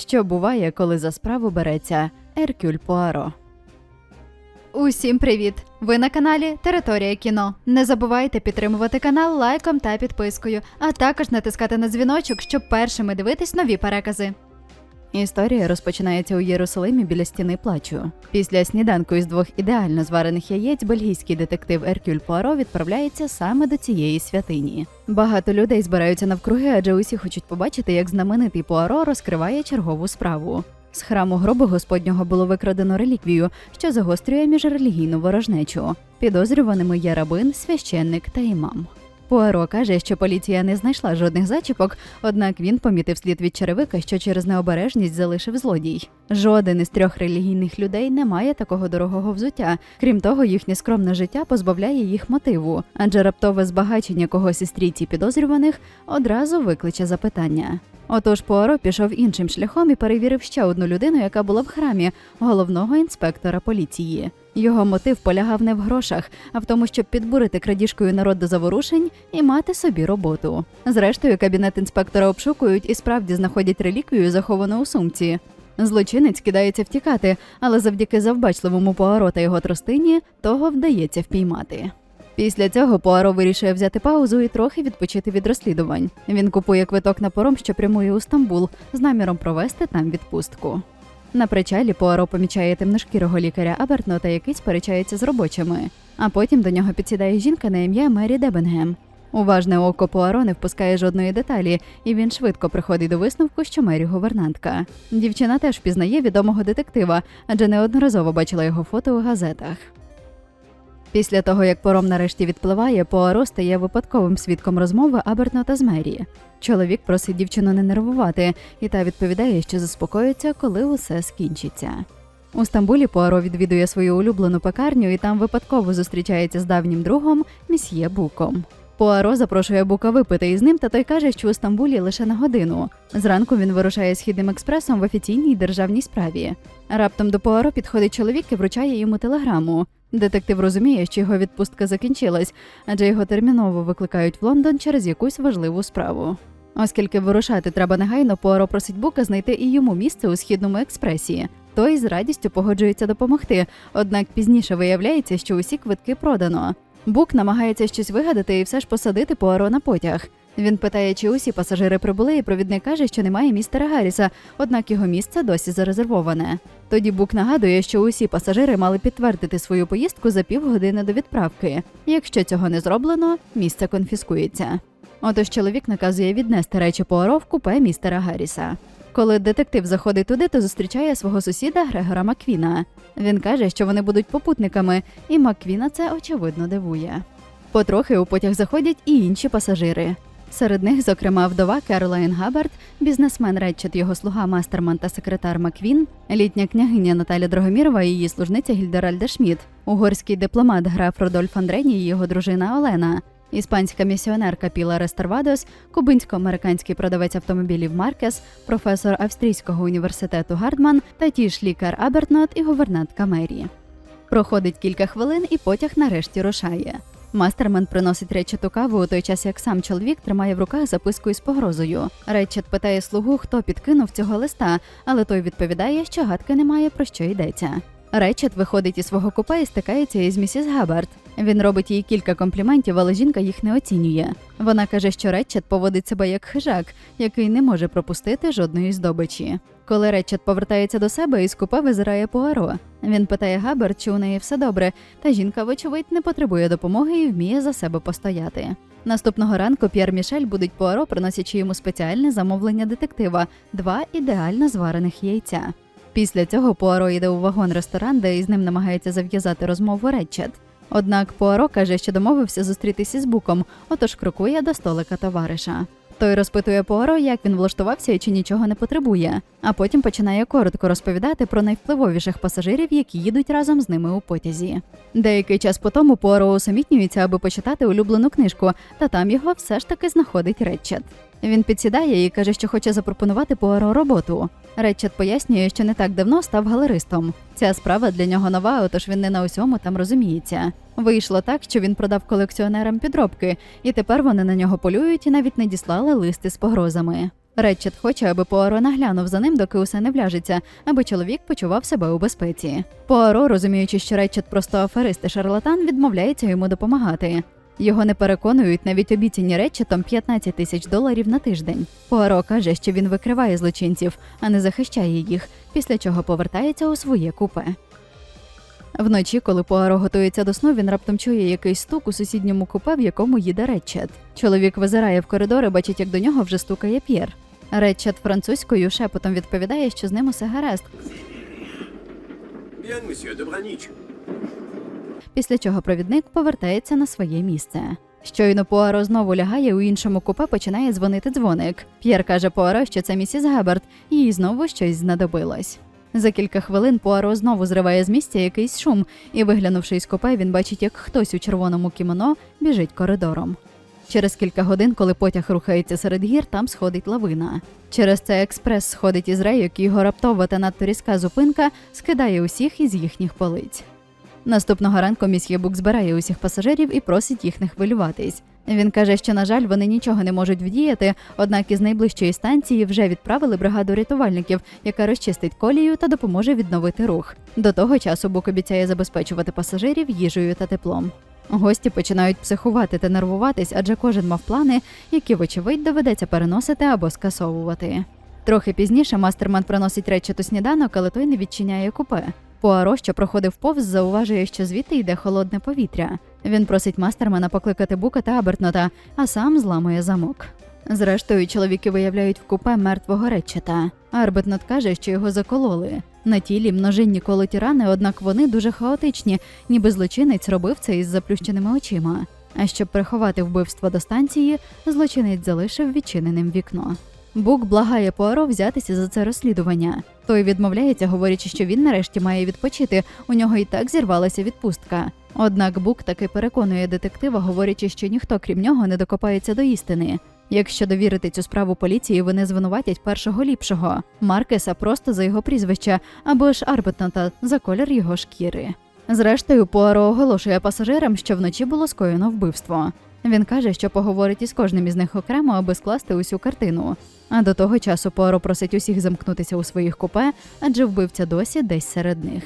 Що буває, коли за справу береться Еркюль Пуаро. Усім привіт! Ви на каналі Територія кіно. Не забувайте підтримувати канал лайком та підпискою, а також натискати на дзвіночок, щоб першими дивитись нові перекази. Історія розпочинається у Єрусалимі біля стіни плачу. Після сніданку із двох ідеально зварених яєць бельгійський детектив Еркюль Пуаро відправляється саме до цієї святині. Багато людей збираються навкруги, адже усі хочуть побачити, як знаменитий Пуаро розкриває чергову справу. З храму гробу Господнього було викрадено реліквію, що загострює міжрелігійну ворожнечу. Підозрюваними є рабин, священник та імам. Пуаро каже, що поліція не знайшла жодних зачіпок, однак він помітив слід від черевика, що через необережність залишив злодій. Жоден із трьох релігійних людей не має такого дорогого взуття. Крім того, їхнє скромне життя позбавляє їх мотиву, адже раптове збагачення когось із трійці підозрюваних одразу викличе запитання. Отож Пуаро пішов іншим шляхом і перевірив ще одну людину, яка була в храмі головного інспектора поліції. Його мотив полягав не в грошах, а в тому, щоб підбурити крадіжкою народ до заворушень і мати собі роботу. Зрештою, кабінет інспектора обшукують і справді знаходять реліквію, заховану у сумці. Злочинець кидається втікати, але завдяки завбачливому Пуаро та його тростині того вдається впіймати. Після цього Пуаро вирішує взяти паузу і трохи відпочити від розслідувань. Він купує квиток на паром, що прямує у Стамбул, з наміром провести там відпустку. На причалі Пуаро помічає темношкірого лікаря Абертнота, який сперечається з робочими. А потім до нього підсідає жінка на ім'я Мері Дебенгем. Уважне око Пуаро не впускає жодної деталі, і він швидко приходить до висновку, що Мері гувернантка. Дівчина теж впізнає відомого детектива, адже неодноразово бачила його фото у газетах. Після того, як пором нарешті відпливає, Пуаро стає випадковим свідком розмови Абертнота з Мері. Чоловік просить дівчину не нервувати, і та відповідає, що заспокоїться, коли усе скінчиться. У Стамбулі Пуаро відвідує свою улюблену пекарню і там випадково зустрічається з давнім другом місьє Буком. Пуаро запрошує Бука випити із ним, та той каже, що у Стамбулі лише на годину. Зранку він вирушає східним експресом в офіційній державній справі. Раптом до Пуаро підходить чоловік і вручає йому телеграму. Детектив розуміє, що його відпустка закінчилась, адже його терміново викликають в Лондон через якусь важливу справу. Оскільки вирушати треба негайно, Пуаро просить Бука знайти і йому місце у східному експресі. Той з радістю погоджується допомогти, однак пізніше виявляється, що усі квитки продано. Бук намагається щось вигадати і все ж посадити Пуаро на потяг. Він питає, чи усі пасажири прибули, і провідник каже, що немає містера Гарріса, однак його місце досі зарезервоване. Тоді Бук нагадує, що усі пасажири мали підтвердити свою поїздку за півгодини до відправки. Якщо цього не зроблено, місце конфіскується. Отож чоловік наказує віднести речі Пуаро в купе містера Гарріса. Коли детектив заходить туди, то зустрічає свого сусіда Грегора Маквіна. Він каже, що вони будуть попутниками, і Маквіна це очевидно дивує. Потрохи у потяг заходять і інші пасажири. Серед них, зокрема, вдова Керолайн Габбард, бізнесмен Ретчет, його слуга Мастерман та секретар Маквін, літня княгиня Наталя Дрогомірова і її служниця Гільдеральда Шмідт, угорський дипломат граф Родольф Андрені і його дружина Олена, іспанська місіонерка Піла Рестервадос, кубинсько-американський продавець автомобілів Маркес, професор австрійського університету Гардман та ті ж лікар Абертнот і гувернантка Мері. Проходить кілька хвилин, і потяг нарешті рушає. Мастермен приносить Речету каву у той час, як сам чоловік тримає в руках записку із погрозою. Речет питає слугу, хто підкинув цього листа, але той відповідає, що гадки немає про що йдеться. Речет виходить із свого купе і стикається із місіс Габбард. Він робить їй кілька компліментів, але жінка їх не оцінює. Вона каже, що Речет поводить себе як хижак, який не може пропустити жодної здобичі. Коли Речет повертається до себе, із купе визирає Пуаро. Він питає Габбард, чи у неї все добре, та жінка, вочевидь, не потребує допомоги і вміє за себе постояти. Наступного ранку П'єр Мішель будить Пуаро, приносячи йому спеціальне замовлення детектива два ідеально зварених яйця. Після цього Пуаро йде у вагон-ресторан, де із ним намагається зав'язати розмову Ретчет. Однак Пуаро каже, що домовився зустрітися з Буком, отож крокує до столика товариша. Той розпитує Пуаро, як він влаштувався і чи нічого не потребує, а потім починає коротко розповідати про найвпливовіших пасажирів, які їдуть разом з ними у потязі. Деякий час по тому Пуаро усамітнюється, аби почитати улюблену книжку, та там його все ж таки знаходить Ретчет. Він підсідає і каже, що хоче запропонувати Пуаро роботу. Ретчет пояснює, що не так давно став галеристом. Ця справа для нього нова, отож він не на усьому там розуміється. Вийшло так, що він продав колекціонерам підробки, і тепер вони на нього полюють і навіть не діслали листи з погрозами. Ретчет хоче, аби Пуаро наглянув за ним, доки усе не вляжеться, аби чоловік почував себе у безпеці. Пуаро, розуміючи, що Ретчет просто аферист і шарлатан, відмовляється йому допомагати. Його не переконують навіть обіцяні Ретчетом 15 тисяч доларів на тиждень. Пуаро каже, що він викриває злочинців, а не захищає їх, після чого повертається у своє купе. Вночі, коли Пуаро готується до сну, він раптом чує якийсь стук у сусідньому купе, в якому їде Ретчет. Чоловік визирає в коридор і бачить, як до нього вже стукає П'єр. Ретчет французькою шепотом відповідає, що з ним усе гаразд, Bien, monsieur після чого провідник повертається на своє місце. Щойно Пуаро знову лягає у іншому купе, починає дзвонити дзвоник. П'єр каже Пуаро, що це місіс Геберт, і їй знову щось знадобилось. За кілька хвилин Пуаро знову зриває з місця якийсь шум, і, виглянувши із купе, він бачить, як хтось у червоному кімоно біжить коридором. Через кілька годин, коли потяг рухається серед гір, там сходить лавина. Через це експрес сходить із рейок, і його раптова та надто різка зупинка скидає усіх із їхніх полиць. Наступного ранку місьє Бук збирає усіх пасажирів і просить їх не хвилюватись. Він каже, що, на жаль, вони нічого не можуть вдіяти, однак із найближчої станції вже відправили бригаду рятувальників, яка розчистить колію та допоможе відновити рух. До того часу Бук обіцяє забезпечувати пасажирів їжею та теплом. Гості починають психувати та нервуватись, адже кожен мав плани, які, вочевидь, доведеться переносити або скасовувати. Трохи пізніше мастерман приносить речету сніданок, але той не відчиняє купе. Пуаро, що проходив повз, зауважує, що звідти йде холодне повітря. Він просить мастермана покликати Бука та Абертнота, а сам зламує замок. Зрештою, чоловіки виявляють в купе мертвого речета. Арбетнот каже, що його закололи. На тілі множинні колоті рани, однак вони дуже хаотичні, ніби злочинець робив це із заплющеними очима. А щоб приховати вбивство до станції, злочинець залишив відчиненим вікно. Бук благає Пуаро взятися за це розслідування. Той відмовляється, говорячи, що він нарешті має відпочити. У нього і так зірвалася відпустка. Однак Бук таки переконує детектива, говорячи, що ніхто крім нього не докопається до істини. Якщо довірити цю справу поліції, вони звинуватять першого ліпшого Маркеса просто за його прізвище або ж Арбетната за колір його шкіри. Зрештою, Пуаро оголошує пасажирам, що вночі було скоєно вбивство. Він каже, що поговорить із кожним із них окремо, аби скласти усю картину. А до того часу Пуаро просить усіх замкнутися у своїх купе, адже вбивця досі десь серед них.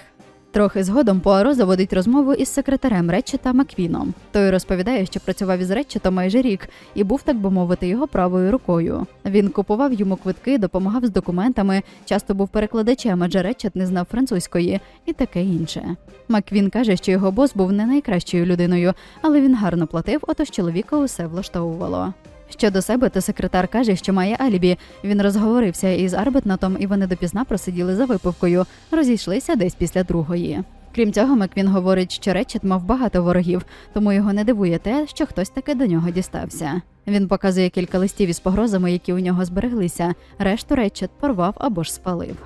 Трохи згодом Пуаро заводить розмову із секретарем Ретчета Маквіном. Той розповідає, що працював із Ретчетом майже рік і був, так би мовити, його правою рукою. Він купував йому квитки, допомагав з документами, часто був перекладачем, адже Ретчет не знав французької і таке інше. Маквін каже, що його бос був не найкращою людиною, але він гарно платив, отож чоловіка усе влаштовувало. Щодо себе, то секретар каже, що має алібі. Він розговорився із Арбетнатом, і вони допізна просиділи за випивкою, розійшлися десь після другої. Крім цього, Маквін говорить, що Речет мав багато ворогів, тому його не дивує те, що хтось таки до нього дістався. Він показує кілька листів із погрозами, які у нього збереглися. Решту Речет порвав або ж спалив.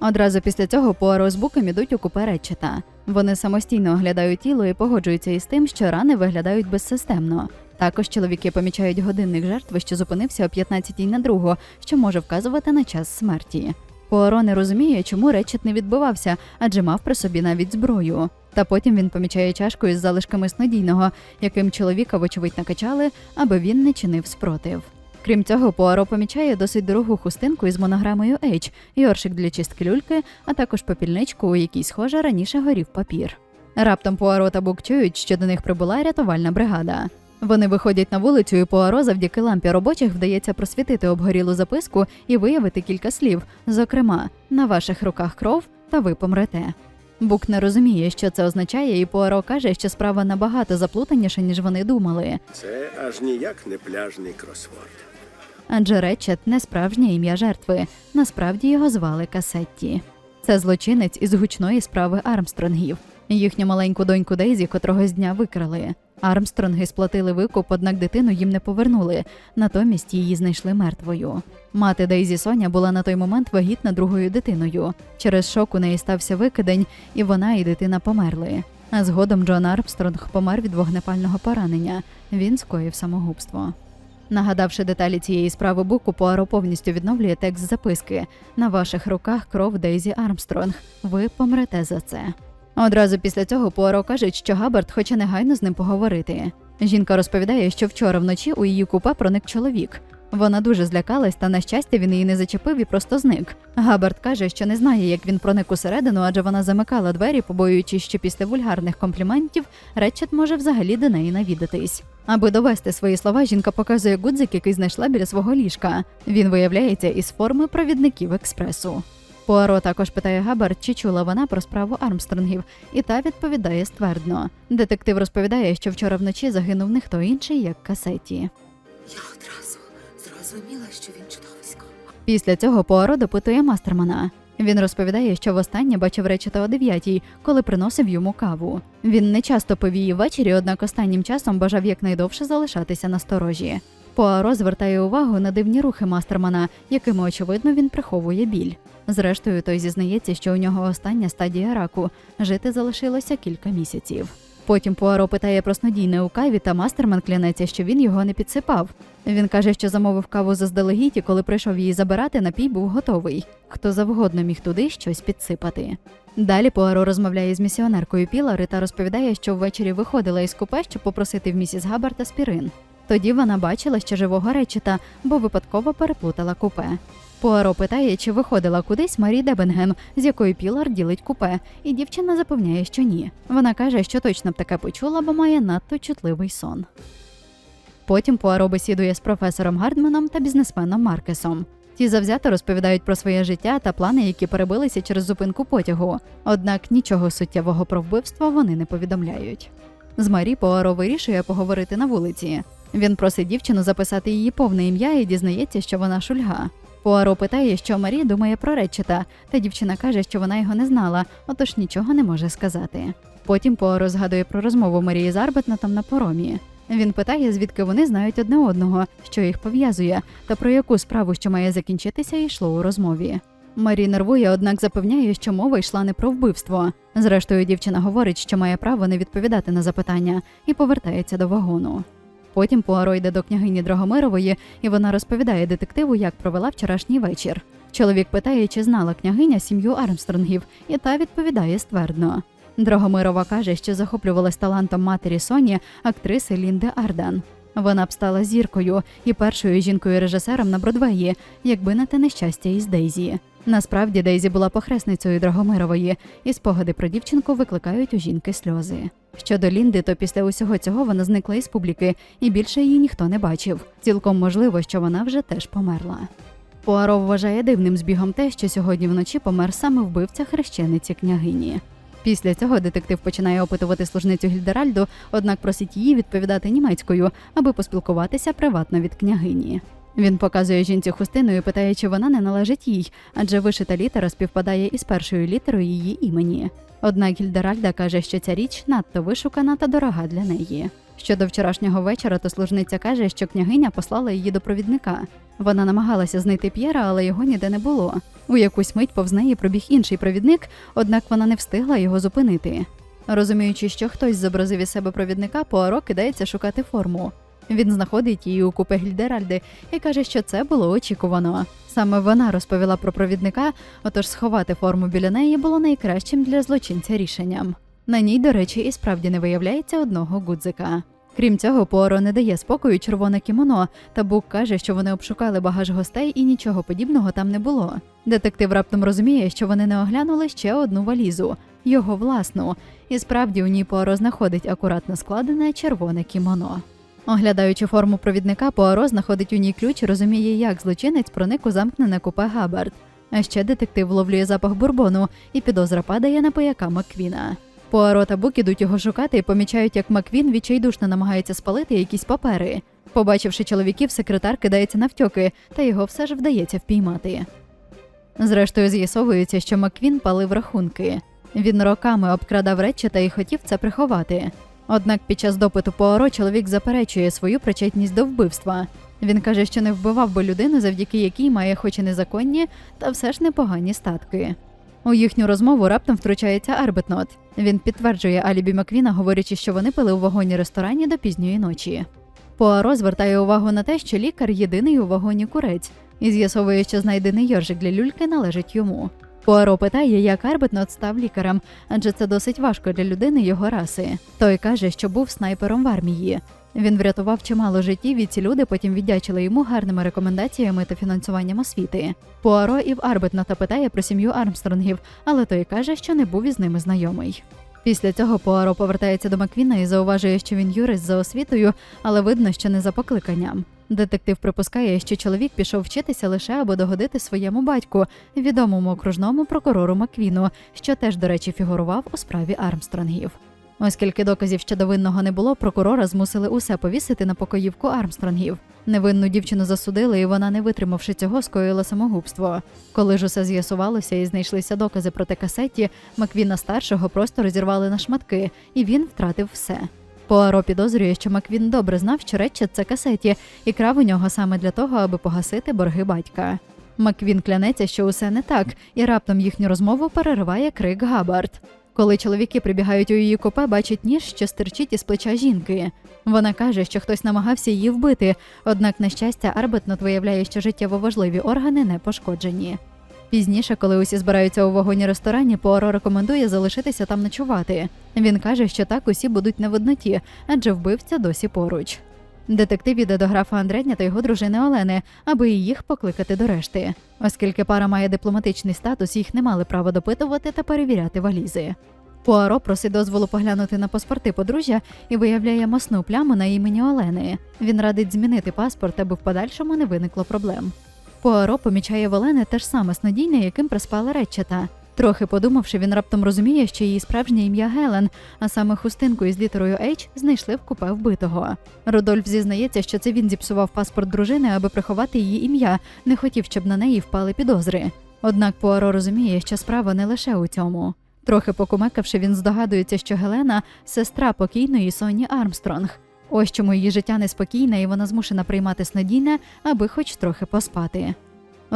Одразу після цього Пуаро з Буком ідуть у купе Ретчета. Вони самостійно оглядають тіло і погоджуються із тим, що рани виглядають безсистемно. Також чоловіки помічають годинник жертви, що зупинився о 15-й на другу, що може вказувати на час смерті. Пуаро не розуміє, чому Ретчет не відбивався, адже мав при собі навіть зброю. Та потім він помічає чашку із залишками снодійного, яким чоловіка, вочевидь, накачали, аби він не чинив спротив. Крім цього, Пуаро помічає досить дорогу хустинку із монограмою H, йоршик для чистки люльки, а також попільничку, у якій, схоже, раніше горів папір. Раптом Пуаро та Бук чують, що до них прибула рятувальна бригада. Вони виходять на вулицю, і Пуаро завдяки лампі робочих вдається просвітити обгорілу записку і виявити кілька слів, зокрема, на ваших руках кров та ви помрете. Бук не розуміє, що це означає, і Пуаро каже, що справа набагато заплутаніша, ніж вони думали. Це аж ніяк не пляжний кросворд. Адже Ретчет не справжнє ім'я жертви. Насправді його звали Касетті. Це злочинець із гучної справи Армстронгів. Їхню маленьку доньку Дейзі котрого з дня викрали. Армстронги сплатили викуп, однак дитину їм не повернули. Натомість її знайшли мертвою. Мати Дейзі Соня була на той момент вагітна другою дитиною. Через шок у неї стався викидень, і вона і дитина померли. А згодом Джон Армстронг помер від вогнепального поранення. Він скоїв самогубство. Нагадавши деталі цієї справи Буку, Пуаро повністю відновлює текст записки. На ваших руках кров Дейзі Армстронг. Ви помрете за це. Одразу після цього Пуаро каже, що Габард хоче негайно з ним поговорити. Жінка розповідає, що вчора вночі у її купе проник чоловік. Вона дуже злякалась, та на щастя він її не зачепив і просто зник. Габард каже, що не знає, як він проник усередину, адже вона замикала двері, побоюючись, що після вульгарних компліментів Ретчет може взагалі до неї навідатись. Аби довести свої слова, жінка показує гудзик, який знайшла біля свого ліжка. Він виявляється із форми провідників експресу. Пуаро також питає Габард, чи чула вона про справу Армстронгів, і та відповідає ствердно. Детектив розповідає, що вчора вночі загинув не хто інший, як Касеті. Я одразу зрозуміла, що він чудовисько. Після цього Пуаро допитує Мастермана. Він розповідає, що востаннє бачив Речета о 9 коли приносив йому каву. Він не часто пив її ввечері, однак останнім часом бажав якнайдовше залишатися на сторожі. Пуаро звертає увагу на дивні рухи Мастермана, якими очевидно він приховує біль. Зрештою, той зізнається, що у нього остання стадія раку. Жити залишилося кілька місяців. Потім Пуаро питає про снодійне у каві, та мастерман клянеться, що він його не підсипав. Він каже, що замовив каву заздалегідь, і коли прийшов її забирати, напій був готовий. Хто завгодно міг туди щось підсипати. Далі Пуаро розмовляє з місіонеркою Пілари та розповідає, що ввечері виходила із купе, щоб попросити в місіс Габард аспірин. Тоді вона бачила ще живого речета, бо випадково переплутала купе. Пуаро питає, чи виходила кудись Марі Дебенгем, з якою Пілар ділить купе, і дівчина запевняє, що ні. Вона каже, що точно б таке почула, бо має надто чутливий сон. Потім Пуаро бесідує з професором Гардманом та бізнесменом Маркесом. Ті завзято розповідають про своє життя та плани, які перебилися через зупинку потягу. Однак нічого суттєвого про вбивство вони не повідомляють. З Марі Пуаро вирішує поговорити на вулиці. Він просить дівчину записати її повне ім'я і дізнається, що вона шульга. Пуаро питає, що Марі думає про Речета, та дівчина каже, що вона його не знала, отож нічого не може сказати. Потім Пуаро згадує про розмову Марії з Арбетнатом на поромі. Він питає, звідки вони знають одне одного, що їх пов'язує, та про яку справу, що має закінчитися, йшло у розмові. Марі нервує, однак запевняє, що мова йшла не про вбивство. Зрештою, дівчина говорить, що має право не відповідати на запитання, і повертається до вагону. Потім Пуаро йде до княгині Драгомирової, і вона розповідає детективу, як провела вчорашній вечір. Чоловік питає, чи знала княгиня сім'ю Армстронгів, і та відповідає ствердно. Драгомирова каже, що захоплювалась талантом матері Соні, актриси Лінди Ардан. Вона б стала зіркою і першою жінкою-режисером на Бродвеї, якби не те нещастя із Дейзі. Насправді Дейзі була похресницею Драгомирової, і спогади про дівчинку викликають у жінки сльози. Щодо Лінди, то після усього цього вона зникла із публіки, і більше її ніхто не бачив. Цілком можливо, що вона вже теж померла. Пуаро вважає дивним збігом те, що сьогодні вночі помер саме вбивця хрещениці княгині. Після цього детектив починає опитувати служницю Гільдеральду, однак просить її відповідати німецькою, аби поспілкуватися приватно від княгині. Він показує жінці хустину і питає, чи вона не належить їй, адже вишита літера співпадає із першою літерою її імені. Однак Гільдеральда каже, що ця річ надто вишукана та дорога для неї. Щодо вчорашнього вечора, то служниця каже, що княгиня послала її до провідника. Вона намагалася знайти П'єра, але його ніде не було. У якусь мить повз неї пробіг інший провідник, однак вона не встигла його зупинити. Розуміючи, що хтось зобразив із себе провідника, Пуаро кидається шукати форму. Він знаходить її у купе Гільдеральди і каже, що це було очікувано. Саме вона розповіла про провідника, отож сховати форму біля неї було найкращим для злочинця рішенням. На ній, до речі, і справді не виявляється одного гудзика. Крім цього, Пуаро не дає спокою червоне кімоно, та Бук каже, що вони обшукали багаж гостей і нічого подібного там не було. Детектив раптом розуміє, що вони не оглянули ще одну валізу, його власну, і справді у ній Пуаро знаходить акуратно складене червоне кімоно. Оглядаючи форму провідника, Пуаро знаходить у ній ключ і розуміє, як злочинець проник у замкнене купе Габард. А ще детектив вловлює запах бурбону, і підозра падає на пияка Маквіна. Пуаро та Бук ідуть його шукати і помічають, як Маквін відчайдушно намагається спалити якісь папери. Побачивши чоловіків, секретар кидається навтьоки, та його все ж вдається впіймати. Зрештою, з'ясовується, що Маквін палив рахунки. Він роками обкрадав Ретчета і хотів це приховати. Однак під час допиту Пуаро чоловік заперечує свою причетність до вбивства. Він каже, що не вбивав би людину, завдяки якій має хоч і незаконні, та все ж непогані статки. У їхню розмову раптом втручається Арбетнот. Він підтверджує алібі Маквіна, говорячи, що вони пили у вагоні ресторані до пізньої ночі. Пуаро звертає увагу на те, що лікар єдиний у вагоні курець, і з'ясовує, що знайдений йоржик для люльки належить йому. Пуаро питає, як Арбетнот став лікарем, адже це досить важко для людини його раси. Той каже, що був снайпером в армії. Він врятував чимало життів, і ці люди потім віддячили йому гарними рекомендаціями та фінансуванням освіти. Пуаро і в Арбетнота питає про сім'ю Армстронгів, але той каже, що не був із ними знайомий. Після цього Пуаро повертається до Маквіна і зауважує, що він юрист за освітою, але видно, що не за покликанням. Детектив припускає, що чоловік пішов вчитися лише аби догодити своєму батьку, відомому окружному прокурору Маквіну, що теж, до речі, фігурував у справі Армстронгів. Оскільки доказів щодо винного не було, прокурора змусили усе повісити на покоївку Армстронгів. Невинну дівчину засудили, і вона, не витримавши цього, скоїла самогубство. Коли ж усе з'ясувалося і знайшлися докази проти касеті, Маквіна старшого просто розірвали на шматки, і він втратив все. Пуаро підозрює, що Маквін добре знав, що Ретчет – це касеті, і крав у нього саме для того, аби погасити борги батька. Маквін клянеться, що усе не так, і раптом їхню розмову перериває крик Габард. Коли чоловіки прибігають у її купе, бачать ніж, що стирчить із плеча жінки. Вона каже, що хтось намагався її вбити, однак, на щастя, Арбетнот виявляє, що життєво важливі органи не пошкоджені. Пізніше, коли усі збираються у вагоні ресторані, Пуаро рекомендує залишитися там ночувати. Він каже, що так усі будуть не в одноті, адже вбивця досі поруч. Детектив іде до графа Андреня та його дружини Олени, аби їх покликати до решти. Оскільки пара має дипломатичний статус, їх не мали права допитувати та перевіряти валізи. Пуаро просить дозволу поглянути на паспорти подружжя і виявляє масну пляму на імені Олени. Він радить змінити паспорт, аби в подальшому не виникло проблем. Пуаро помічає в Олени те ж саме снодійне, яким приспала Ретчета. Трохи подумавши, він раптом розуміє, що її справжнє ім'я Гелен, а саме хустинку із літерою H знайшли в купе вбитого. Родольф зізнається, що це він зіпсував паспорт дружини, аби приховати її ім'я, не хотів, щоб на неї впали підозри. Однак Пуаро розуміє, що справа не лише у цьому. Трохи покумекавши, він здогадується, що Гелена сестра покійної Соні Армстронг. Ось чому її життя неспокійне, і вона змушена приймати снодійне, аби хоч трохи поспати.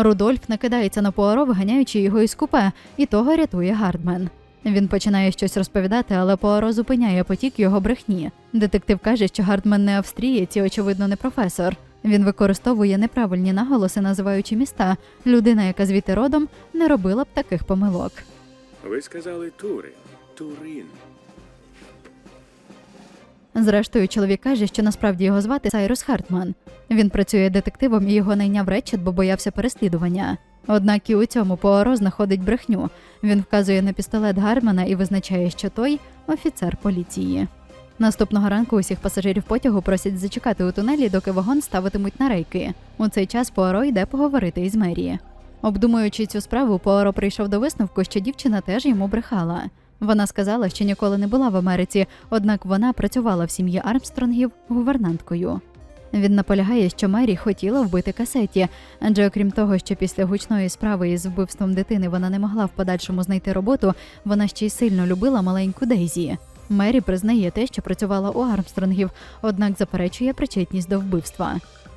Рудольф накидається на Пуаро, виганяючи його із купе, і того рятує Гардмен. Він починає щось розповідати, але Пуаро зупиняє потік його брехні. Детектив каже, що Гардмен не австрієць і, очевидно, не професор. Він використовує неправильні наголоси, називаючи міста. Людина, яка звідти родом, не робила б таких помилок. Ви сказали Турин. Турин. Зрештою, чоловік каже, що насправді його звати Сайрус Хартман. Він працює детективом і його найняв Ретчет, бо боявся переслідування. Однак і у цьому Пуаро знаходить брехню. Він вказує на пістолет Гармана і визначає, що той офіцер поліції. Наступного ранку усіх пасажирів потягу просять зачекати у тунелі, доки вагон ставитимуть на рейки. У цей час Пуаро йде поговорити із мерії. Обдумуючи цю справу, Пуаро прийшов до висновку, що дівчина теж йому брехала. Вона сказала, що ніколи не була в Америці, однак вона працювала в сім'ї Армстронгів гувернанткою. Він наполягає, що Мері хотіла вбити касеті, адже окрім того, що після гучної справи із вбивством дитини вона не могла в подальшому знайти роботу, вона ще й сильно любила маленьку Дейзі. Мері признає те, що працювала у Армстронгів, однак заперечує причетність до вбивства.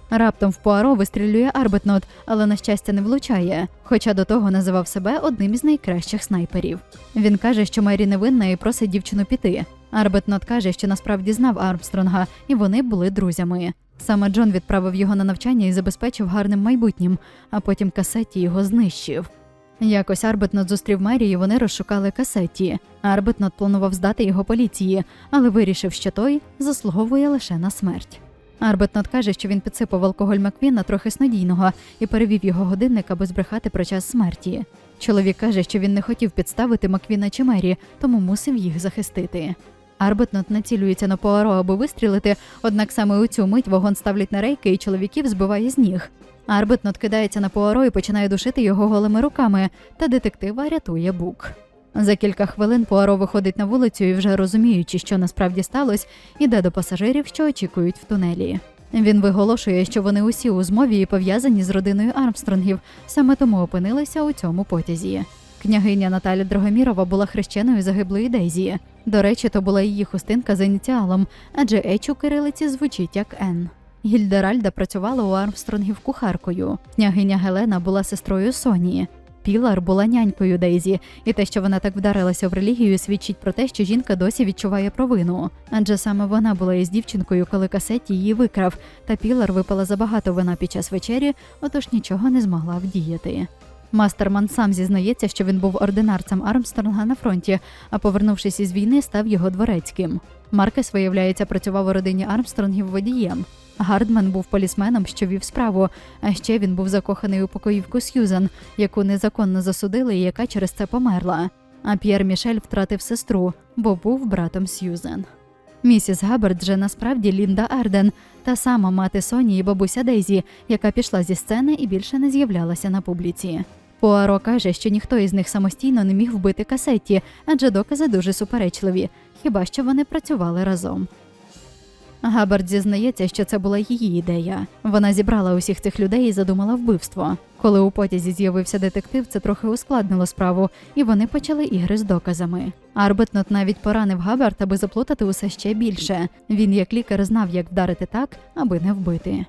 Раптом в Пуаро вистрілює Арбетнот, але на щастя не влучає, хоча до того називав себе одним із найкращих снайперів. Він каже, що Мері невинна і просить дівчину піти. Арбетнот каже, що насправді знав Армстронга, і вони були друзями. Саме Джон відправив його на навчання і забезпечив гарним майбутнім, а потім касеті його знищив. Якось Арбетнот зустрів Мері, і вони розшукали касеті. Арбетнот планував здати його поліції, але вирішив, що той заслуговує лише на смерть. Арбетнот каже, що він підсипав алкоголь Маквіна трохи снодійного і перевів його годинник, аби збрехати про час смерті. Чоловік каже, що він не хотів підставити Маквіна чи Мері, тому мусив їх захистити. Арбетнот націлюється на Пуаро, аби вистрілити, однак саме у цю мить вагон ставлять на рейки і чоловіків збиває з ніг. Арбетнот кидається на Пуаро і починає душити його голими руками, та детектива рятує бук. За кілька хвилин Пуаро виходить на вулицю і, вже розуміючи, що насправді сталося, іде до пасажирів, що очікують в тунелі. Він виголошує, що вони усі у змові і пов'язані з родиною Армстронгів, саме тому опинилися у цьому потязі. Княгиня Наталя Драгомірова була хрещеною загиблої Дейзі. До речі, то була її хустинка за ініціалом, адже Еч у кирилиці звучить як Н. Гільдеральда працювала у Армстронгів кухаркою. Княгиня Гелена була сестрою Соні. Пілар була нянькою Дейзі, і те, що вона так вдарилася в релігію, свідчить про те, що жінка досі відчуває провину. Адже саме вона була із дівчинкою, коли касеті її викрав, та Пілар випала забагато вина під час вечері, отож нічого не змогла вдіяти. Мастерман сам зізнається, що він був ординарцем Армстронга на фронті, а повернувшись із війни, став його дворецьким. Маркес, виявляється, працював у родині Армстронгів водієм. Гардман був полісменом, що вів справу. А ще він був закоханий у покоївку Сьюзан, яку незаконно засудили і яка через це померла. А П'єр Мішель втратив сестру, бо був братом Сьюзан. Місіс Габбард же насправді Лінда Арден, та сама мати Соні і бабуся Дейзі, яка пішла зі сцени і більше не з'являлася на публіці. Пуаро каже, що ніхто із них самостійно не міг вбити касетті, адже докази дуже суперечливі, хіба що вони працювали разом. Габард зізнається, що це була її ідея. Вона зібрала усіх цих людей і задумала вбивство. Коли у потязі з'явився детектив, це трохи ускладнило справу, і вони почали ігри з доказами. Арбетнот навіть поранив Габард, аби заплутати усе ще більше. Він, як лікар, знав, як вдарити так, аби не вбити.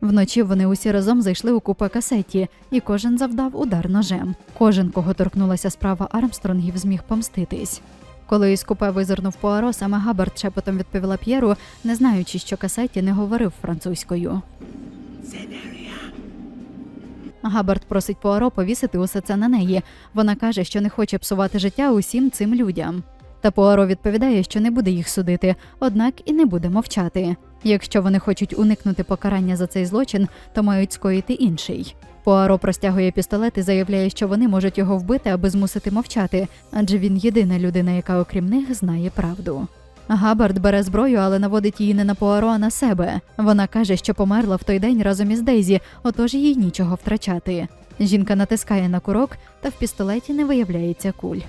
Вночі вони усі разом зайшли у купе касеті, і кожен завдав удар ножем. Кожен, кого торкнулася справа Армстронгів, зміг помститись. Коли із купе визирнув Пуаро, саме Габард шепотом відповіла П'єру, не знаючи, що касеті не говорив французькою. Габард просить Пуаро повісити усе це на неї. Вона каже, що не хоче псувати життя усім цим людям. Та Пуаро відповідає, що не буде їх судити, однак і не буде мовчати. Якщо вони хочуть уникнути покарання за цей злочин, то мають скоїти інший. Пуаро простягує пістолет і заявляє, що вони можуть його вбити, аби змусити мовчати, адже він єдина людина, яка окрім них знає правду. Габард бере зброю, але наводить її не на Пуаро, а на себе. Вона каже, що померла в той день разом із Дейзі, отож їй нічого втрачати. Жінка натискає на курок, та в пістолеті не виявляється куль.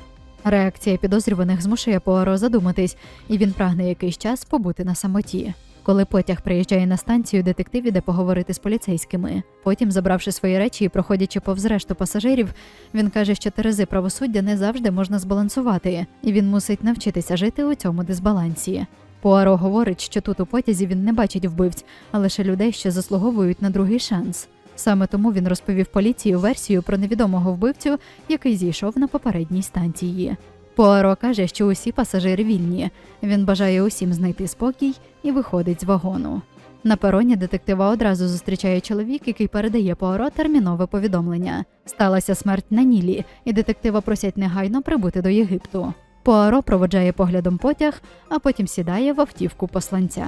Реакція підозрюваних змушує Пуаро задуматись, і він прагне якийсь час побути на самоті. Коли потяг приїжджає на станцію, детектив іде поговорити з поліцейськими. Потім, забравши свої речі і проходячи повз решту пасажирів, він каже, що терези правосуддя не завжди можна збалансувати, і він мусить навчитися жити у цьому дисбалансі. Пуаро говорить, що тут у потязі він не бачить вбивць, а лише людей, що заслуговують на другий шанс. Саме тому він розповів поліції версію про невідомого вбивцю, який зійшов на попередній станції. Пуаро каже, що усі пасажири вільні. Він бажає усім знайти спокій і виходить з вагону. На пероні детектива одразу зустрічає чоловік, який передає Пуаро термінове повідомлення. Сталася смерть на Нілі, і детектива просять негайно прибути до Єгипту. Пуаро проводжає поглядом потяг, а потім сідає в автівку посланця.